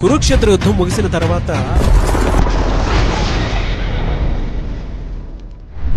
కురుక్షేత్ర యుద్ధం ముగిసిన తర్వాత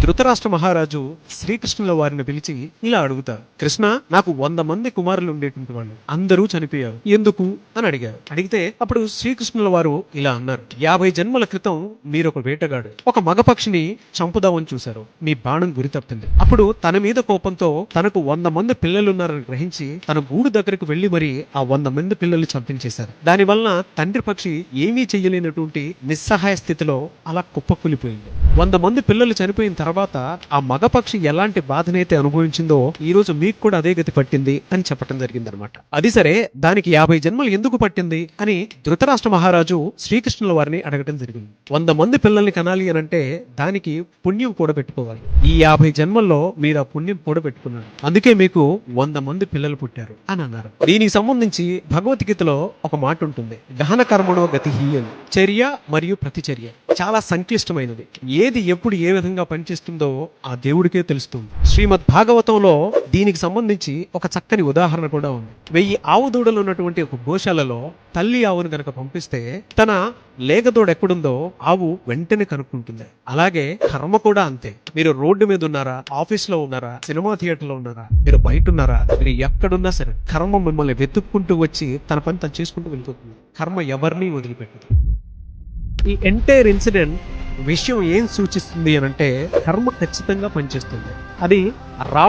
ధృతరాష్ట్ర మహారాజు శ్రీకృష్ణుల వారిని పిలిచి ఇలా అడుగుతారు కృష్ణ నాకు వంద మంది కుమారులు ఉండేటువంటి వాళ్ళు. అందరూ చనిపోయారు. ఎందుకు? అని అడిగారు. అడిగితే అప్పుడు శ్రీకృష్ణుల వారు ఇలా అన్నారు యాభై జన్మల క్రితం మీరు ఒక వేటగాడు. ఒక మగపక్షిని చంపుదామని చూశారు. మీ బాణం గురి తప్పింది. అప్పుడు తన మీద కోపంతో తనకు వంద మంది పిల్లలున్నారని గ్రహించి తన గూడు దగ్గరకు వెళ్ళి మరి ఆ వంద మంది పిల్లల్ని చంపించేశారు. దాని వలన తండ్రి పక్షి ఏమీ చెయ్యలేనటువంటి నిస్సహాయ స్థితిలో అలా కుప్పకూలిపోయింది. వంద మంది పిల్లలు చనిపోయిన తర్వాత ఆ మగపక్షి ఎలాంటి బాధనైతే అనుభవించిందో ఈ రోజు మీకు కూడా అదే గతి పట్టింది అని చెప్పడం జరిగింది అనమాట అది సరే దానికి యాభై జన్మలు ఎందుకు పట్టింది అని ధృతరాష్ట్ర మహారాజు శ్రీకృష్ణుల వారిని అడగడం జరిగింది. వంద మంది పిల్లల్ని కనాలి అని అంటే దానికి పుణ్యం కూడా పెట్టుకోవాలి ఈ యాభై జన్మల్లో మీరు ఆ పుణ్యం కూడా పెట్టుకున్నారు అందుకే మీకు వంద మంది పిల్లలు పుట్టారు అని అన్నారు. దీనికి సంబంధించి భగవద్గీతలో ఒక మాట ఉంటుంది. గహన కర్మణో గతి అని చర్య మరియు ప్రతిచర్య. చాలా సంక్లిష్టమైనది. ఏది ఎప్పుడు ఏ విధంగా పనిచేస్తుందో ఆ దేవుడికే తెలుస్తుంది. శ్రీమద్ భాగవతంలో దీనికి సంబంధించి ఒక చక్కని ఉదాహరణ కూడా ఉంది. వెయ్యి ఆవు దూడలు ఉన్నటువంటి ఒక గోశాలలో తల్లి ఆవును కనుక పంపిస్తే తన లేగదోడు ఎక్కడుందో ఆవు వెంటనే కనుక్కుంటుంది. అలాగే కర్మ కూడా అంతే. మీరు రోడ్డు మీద ఉన్నారా? ఆఫీస్లో ఉన్నారా? సినిమా థియేటర్లో ఉన్నారా? మీరు బయట ఉన్నారా? మీరు ఎక్కడున్నా సరే కర్మ మిమ్మల్ని వెతుక్కుంటూ వచ్చి తన పని తను చేసుకుంటూ వెళ్ళిపోతుంది. కర్మ ఎవరిని వదిలిపెట్టదు. ఈ ఎంటైర్ ఇన్సిడెంట్ విషయం ఏం సూచిస్తుంది అని అంటే కర్మ ఖచ్చితంగా పనిచేస్తుంది. అది రా